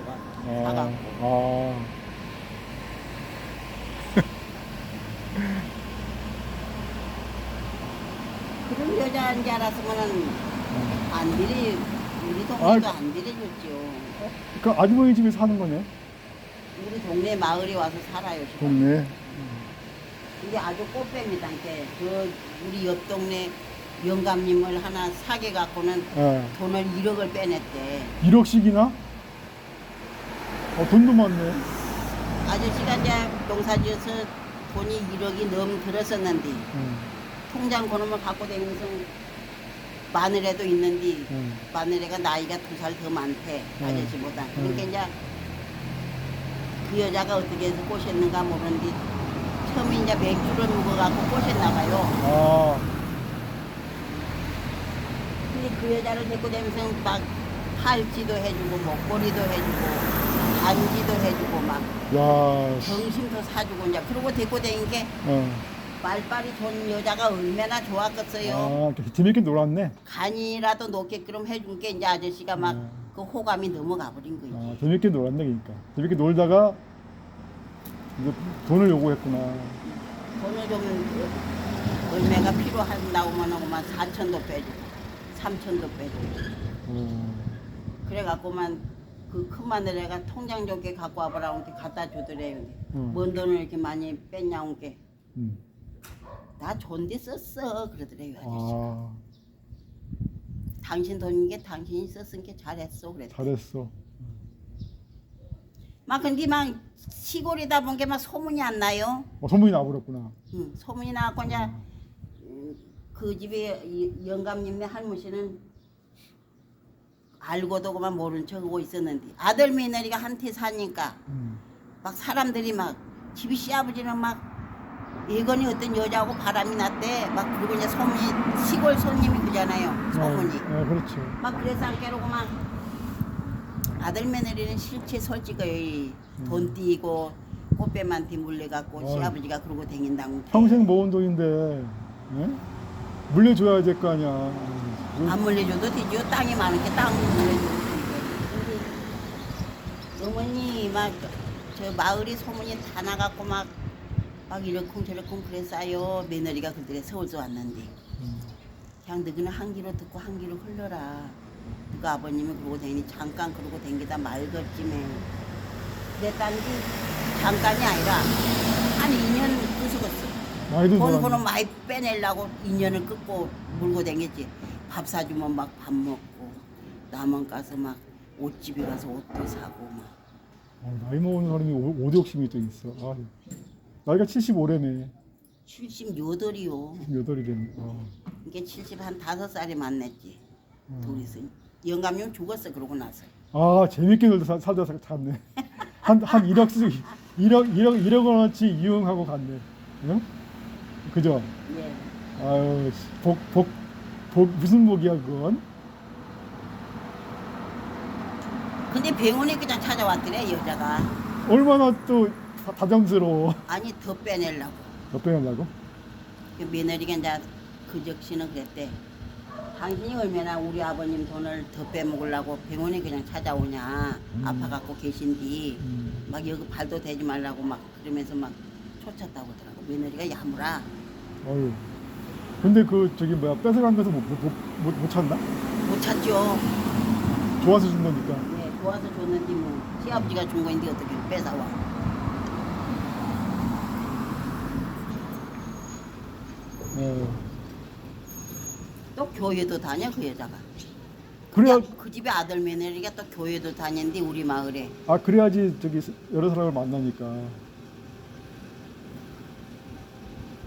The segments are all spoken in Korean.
여자로가 아, 사갖고 아. 그런 여자인 줄 알았으면은 음. 안 들이 우리 동네도 아, 안 들여줬죠. 그 아주머니 집에 사는 거네? 우리 동네 마을에 와서 살아요. 지금. 동네. 이게 아주 꽃뱀이다. 이게 그 우리 옆 동네 영감님을 하나 사게 갖고는 예. 돈을 1억을 빼냈대. 1억씩이나? 어, 돈도 많네. 아저씨가 이제 농사 지어서 돈이 1억이 넘 들었었는데 음, 통장 그놈을 갖고 다니면서 마늘에도 있는데 음. 마늘애가 나이가 두 살 더 많대 아저씨보다 그러니까 음. 이제 그 여자가 어떻게 해서 꼬셨는가 모르는데 처음에 이제 맥주를 먹어갖고 꼬셨나 봐요 아, 근데 그 여자를 데리고 다니면서 막 팔찌도 해주고 목걸이도 해주고 반지도 해주고 막 야, 정심도 사주고 이제 그러고 데리고 다닌 게 어. 말빨이 좋은 여자가 얼마나 좋았겠어요 아, 재밌게 놀았네. 간이라도 높게끔 해준 게 이제 아저씨가 막 음. 그 호감이 넘어가 버린 거지 아, 재밌게 놀았네, 그러니까. 재밌게 놀다가 이제 돈을 요구했구나. 돈을 좀 얼마가 필요한다고 하고만 4천도 빼주고 3천도 빼주고 어, 그래갖고만 그 큰 마늘애가 통장 좋게 갖고 와보라고 이렇게 갖다 주더래요 음. 뭔 돈을 이렇게 많이 뺐냐고 게 음. 나 좋은데 썼어 그러더래요 아저씨 아, 당신 돈인 게 당신이 썼으니까 잘했어 그랬대 잘했어. 막 근데 막 시골이다 본 게 막 소문이 안 나요 어, 소문이 나버렸구나. 응, 소문이 나갖고 이제 음, 그 집에 이- 영감님네 할머니는 알고도 그만 모른 척하고 있었는데 아들 며느리가 한테 사니까 음. 막 사람들이 막 집이 시아버지는 막 예건이 어떤 여자하고 바람이 났대 막 그리고 이제 소문이 시골 손님이 그잖아요 소문이 어, 어, 그렇죠. 막 그래서 안막 아들 며느리는 실체 솔직히 돈 띄고 꽃뱀한테 물려갖고. 시아버지가 그러고 다닌다고 평생 모은 돈인데, 예? 물려줘야 될 거 아니야. 그- 안 물려줘도 되죠 땅이 많은 게 땅 물려줘도 되죠 어머니 막 저 마을이 소문이 다 나갖고 막 막 이러쿵 저러쿵 그랬어요 며느리가 그들에 서울서 왔는데 음. 그냥 너희는 한 귀로 듣고 한 귀로 흘러라. 그 아버님이 그러고 다니니 잠깐 그러고 댕기다 말 걷지매. 그랬다는데 잠깐이 아니라 한 2년 끄서었어. 많이도 돈. 그놈 많이 빼내려고 2년을 끊고 물고 댕겼지. 밥 사주면 막 밥 먹고 남원 가서 막 옷집에 가서 옷도 사고 막. 어, 나이 먹은 사람이 오- 오대 욕심이 또 있어. 아, 나이가 75래네. 78이요. 여덟이 됐네. 어. 이게 70한 다섯 살이 만났지. 음. 둘이서. 영감님 죽었어 그러고 나서. 아, 재밌게 놀다 사- 살다 사- 잤네. 한, 한 1억, 쓰 1억, 1억, 1억 원어치 이용하고 갔네. 응? 그죠? 예. 아유, 씨, 복, 복, 복, 무슨 복이야, 그건? 근데 병원에 그냥 찾아왔더래 여자가 얼마나 또 다- 다정스러워. 아니 더 빼내려고 몇 배냐고? 그 며느리가 이제 그 적시는 그랬대 당신이 얼마나 우리 아버님 돈을 더 빼먹으려고 병원에 그냥 찾아오냐 음. 아파갖고 계신디 음. 막 여기 발도 대지 말라고 막 그러면서 막 쫓았다고 하더라고 며느리가 야무라 어휴. 근데 그, 저기 뭐야, 뺏어간 것은 못, 못, 못, 못 찾나? 못 찾죠 좋아서 준 거니까. 네, 도와서 줬는데 뭐 시아버지가 준 거인데 어떻게 뺏어와 어. 또 교회도 다녀 그 여자가 그래야, 그 집에 아들 며느리가 또 교회도 다녔는데 우리 마을에 아, 그래야지 저기 여러 사람을 만나니까.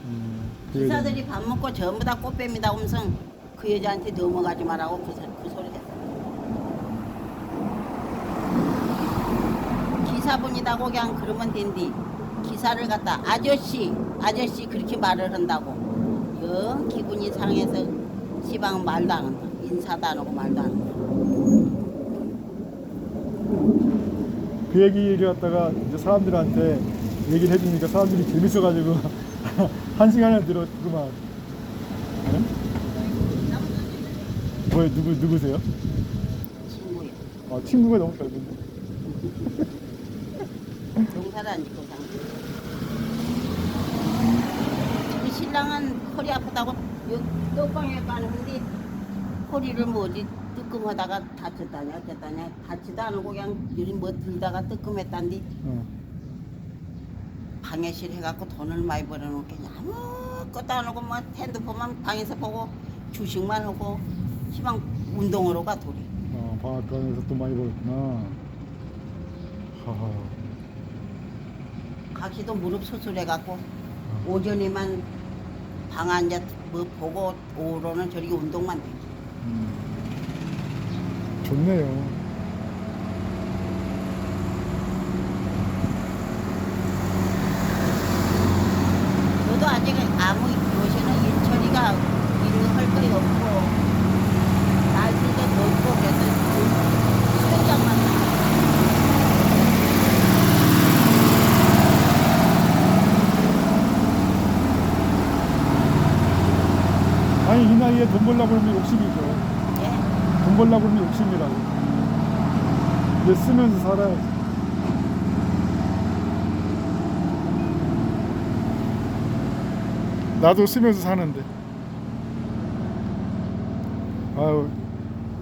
음, 기사들이 밥 먹고 전부 다 꽃뱀이다 하면서 그 여자한테 넘어가지 말라고 그, 소- 그 소리 했어. 기사분이다고 그냥 그러면 된디. 기사를 갖다 아저씨, 아저씨 그렇게 말을 한다고. 영 기분이 상해서 시방 말도 안 한다. 인사도 안 하고 말도 안 한다. 그 얘기를 갖다가 이제 사람들한테 얘기를 해주니까 사람들이 재밌어가지고 한 시간을 들었구만. 네? 뭐야 누구 누구세요? 친구요. 아 친구가 너무 짓고 산그 신랑은 허리 아프다고 요 떡방에 가는데 허리를 뭐지 뜨끔하다가 다쳤다냐 어쨌다냐 다치도 않고 그냥 요즘 뭐 들다가 뜨끔했단디 어. 방해실 해갖고 돈을 많이 벌어놓겠냐 아무것도 안 하고 뭐 핸드폰만 방에서 보고 주식만 하고 시방 운동으로 가 둘이 어, 방앗간에서 또 많이 벌었구나. 하하. 각시도 무릎 수술해갖고 오전에만 방 앉아 뭐 보고 오후로는 저리 운동만 돼. 음. 좋네요. 저도 아무 요새는 일 처리가 일을 할 거리 없고 날씨가 덥고 그래서 수영장만 아니 이 나이에 돈 벌려고 그러면 욕심이죠. 예. 돈 벌려고 그러면 욕심이라고. 이제 쓰면서 살아야지. 나도 쓰면서 사는데. 아유,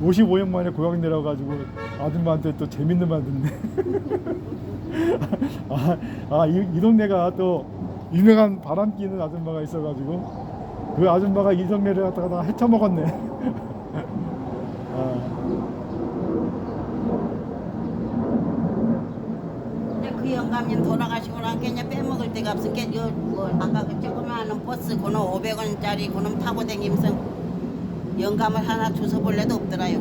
55년 만에 고향 내려가지고 아줌마한테 또 재밌는 말 듣네. 아, 아 이, 이 동네가 또 유명한 바람 끼는 아줌마가 있어가지고 그 아줌마가 이 동네를 갖다가 다 헤쳐먹었네. 아. 근데 그 영감님 돌아가시고 난 게냐 빼먹을 데가 없으니까 요뭐 아까 그 조그마한 버스 그놈 500원짜리 그놈 타고 다니면서 영감을 하나 주워볼 래도 없더라요.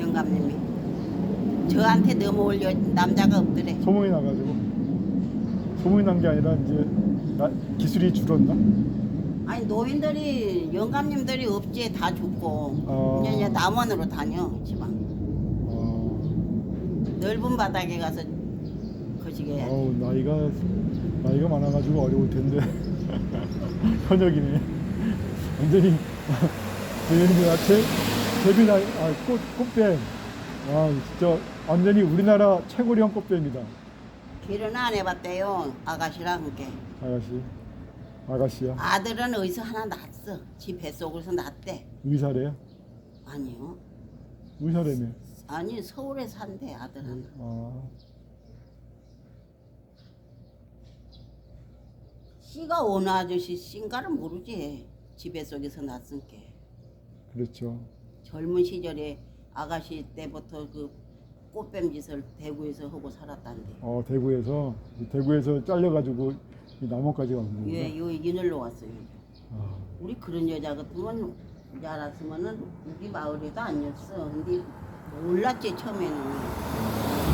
영감님이. 저한테 넘어올 여, 남자가 없더래. 소문이 나가지고. 소문이 난 게 아니라 이제 나- 기술이 줄었나? 아니 노인들이 영감님들이 업지에 다 죽고. 어. 이제 이제 남원으로 다녀 지방 어, 넓은 바닥에 가서 해야지 어우 나이가 나이가 많아가지고 어려울 텐데. 현역이네. 완전히 제 데뷔 나이 아꽃 꽃뱀. 아 진짜 완전히 우리나라 최고령 꽃뱀이다. 결혼 안 해봤대요 아가씨랑 함께. 아가씨. 아가씨야? 아들은 어디서 하나 낳았어. 지 뱃속에서 낳았대. 의사래요? 아니요. 의사래며? 아니 서울에 산대 아들 하나 아 씨가 어느 아저씨 씨인가를 모르지 지 뱃속에서 낳았으니까 그렇죠. 젊은 시절에 아가씨 때부터 그 꽃뱀 짓을 대구에서 하고 살았단데. 어 대구에서? 대구에서 잘려가지고 이 남원까지 간 거구나. 예, 요 이늘로 왔어요 아, 우리 그런 여자 같으면 이제 알았으면은 우리 마을에도 아니었어. 근데 몰랐지 처음에는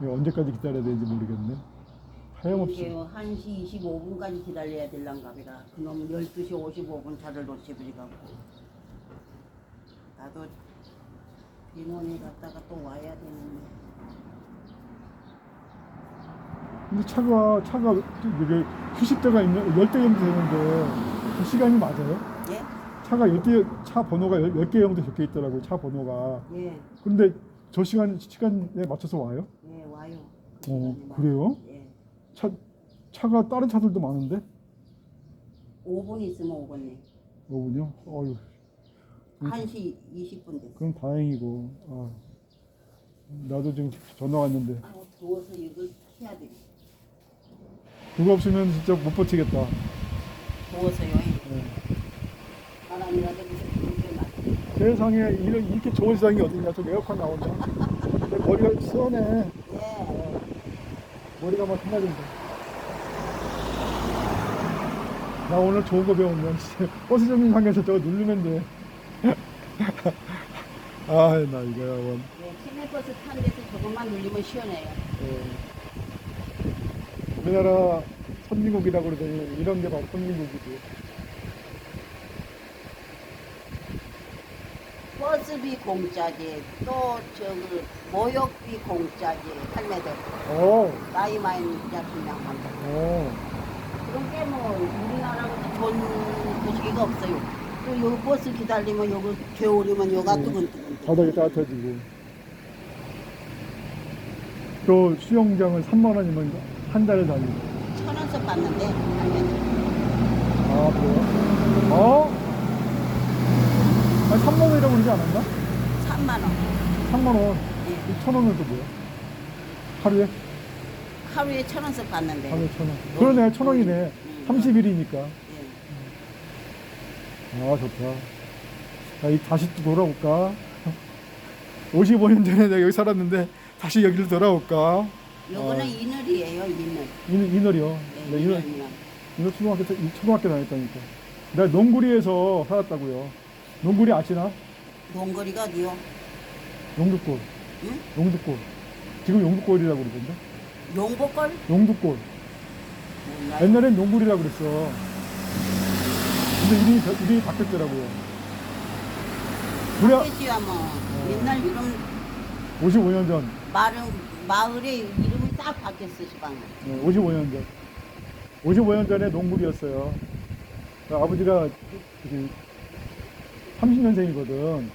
이거 언제까지 기다려야 되는지 모르겠네. 하염없이. 이게 1시 25분까지 기다려야 될란가 보다 그놈 12시 55분 차를 놓치버리갖고 나도 비논에 갔다가 또 와야 되는데 근데 차가 차가 이게 90대가 있는 10대 정도 되는데 그 시간이 맞아요? 예? 차가 10대 차 번호가 10개 정도 적혀 있더라고요. 차 번호가. 예, 근데 저 시간 시간에 맞춰서 와요? 어, 그래요? 예. 차 차가 다른 차들도 많은데 5분 있으면 오겠네 5분요? 어휴. 1시 20분 됐어 그럼 다행이고. 아, 나도 지금 전화 왔는데 아우 더워서 이걸 해야 돼 그거 없으면 진짜 못 버티겠다. 더워서요 예. 바람이라도 나 세상에 이런 이렇게 좋은 세상이 어딨냐? 저 에어컨 나온다. 내 머리가 시원해. 예. 머리가 막 빛나진다. 나 오늘 좋은 거 배웠네. 버스 정류장에서 저거 누르면 돼. 아, 나 이거야, 원. 예, 시내버스 탄 데서 저것만 눌리면 시원해요 예. 우리나라 선진국이라고 그러더니 이런 게 바로 선진국이지. 버스비 공짜지 또 저기 모욕비 공짜지 할매들 어, 나이 많이 잡힌 양반들 어. 그런 게뭐 우리나라하고 돈 거시기가 없어요 또요 버스 기다리면 요거 겨울이면 요가 네. 뜨근뜨근. 바닥이 따뜻해지고 또 수영장은 3만 원이면 한 달에 다니고 천 원씩 받는데 당연히. 아 그래요? 어? 아니 3만 원이라고 그러지 않았나? 3만 원. 3만 원 예. 1천 원은 또 뭐야? 하루에? 하루에 천 원씩 받는데. 하루에 천 원. 그러네 천 원이네 음. 30일이니까 예. 아 좋다 자, 이 다시 또 돌아올까 55년 전에 내가 여기 살았는데 다시 여기로 돌아올까 요거는 어. 이늘이에요, 이늘. 이너, 이너리요 네, 네, 이늘이요. 이너 초등학교 때- 이 초등학교 다녔다니까 내가 농구리에서 살았다고요 농구리 아시나? 동거리가 어디요? 용두골 응? 용두골 지금 용두골이라고 그러던데 용보걸? 용두골 몰라요. 옛날엔 농구리라고 그랬어 근데 이름이, 바- 이름이 바뀌었더라고요 바뀌지야 뭐. 옛날 이름 55년 전 마을 마을의 이름이 딱 바뀌었어 시방. 네, 55년 전. 55년 전에. 그 아버지가 30년생이거든.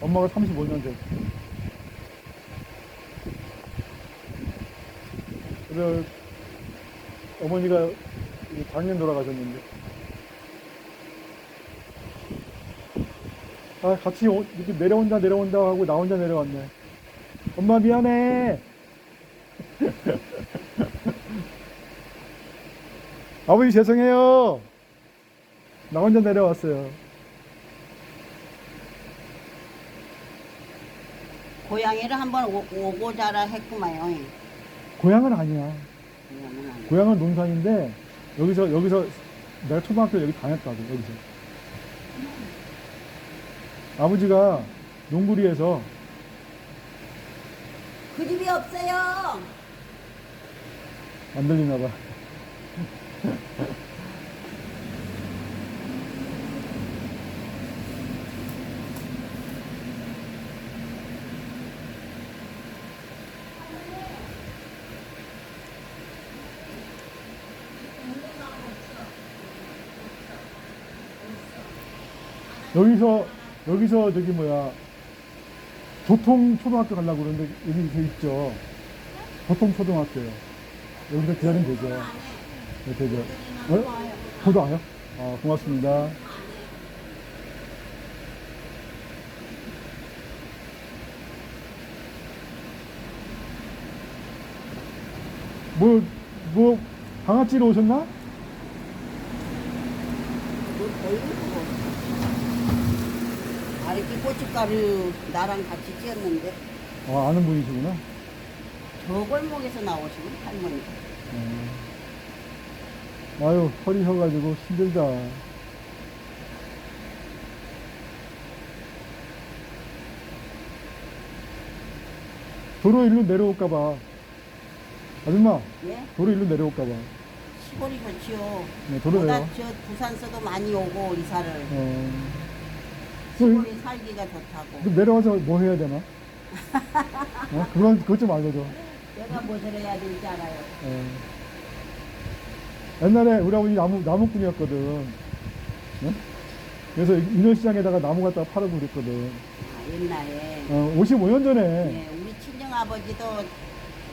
엄마가 35년생. 그래서 어머니가 작년 돌아가셨는데. 아, 같이 오- 이렇게 내려온다, 내려온다 하고 나 혼자 내려왔네. 엄마 미안해. 아버지 죄송해요. 나 혼자 내려왔어요. 고양이를 한번 오- 오고 자라 했구만요. 고향은 아니야. 고향은 논산인데 여기서 여기서 내가 초등학교 여기 다녔다고 여기서. 아버지가 농구리에서 그 집이 없어요. 안 들리나 봐. 여기서 여기서 저기 뭐야 보통 초등학교 가려고 그러는데 여기 저 있죠 보통 초등학교요 여기서 기다리면 되죠 네, 되죠 어? 저도 와요? 아 고맙습니다 뭐, 뭐, 방아찌러 오셨나? 아래끼 고춧가루 나랑 같이 찧었는데 아, 아는 분이시구나. 저 골목에서 나오시는 할머니. 어. 아유, 허리 혀가지고 힘들다. 도로 일로 내려올까봐. 아줌마, 예? 도로 일로 내려올까봐. 시골이 좋지요. 네, 도로 보다 내려. 저 부산서도 많이 오고 이사를 어. 그, 시골이 살기가 좋다고. 그 내려와서 뭐 해야 되나? 어? 그건, 그것 좀 알려줘. 내가 무엇을 해야 될지 알아요. 어. 옛날에 우리 아버지 나무, 나무꾼이었거든. 네? 그래서 인어시장에다가 나무 갖다가 팔고 그랬거든. 아, 옛날에 어, 55년 전에 예, 우리 친정 아버지도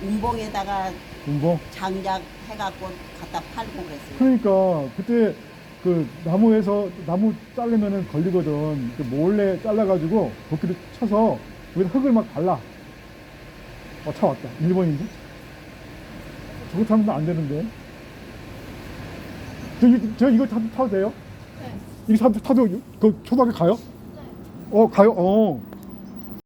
운봉에다가 군봉. 장작 해갖고 갖다 팔고 그랬어요. 그러니까 그때 그 나무에서 나무 자르면은 걸리거든. 그 몰래 잘라가지고 도끼를 쳐서 거기다 흙을 막 발라. 어, 차 왔다. 일본인데? 저거 타면 안 되는데. 저, 이- 저 이거 타, 타도 돼요? 네. 이거 타도, 타도 그 초등학교 가요? 어, 가요? 어.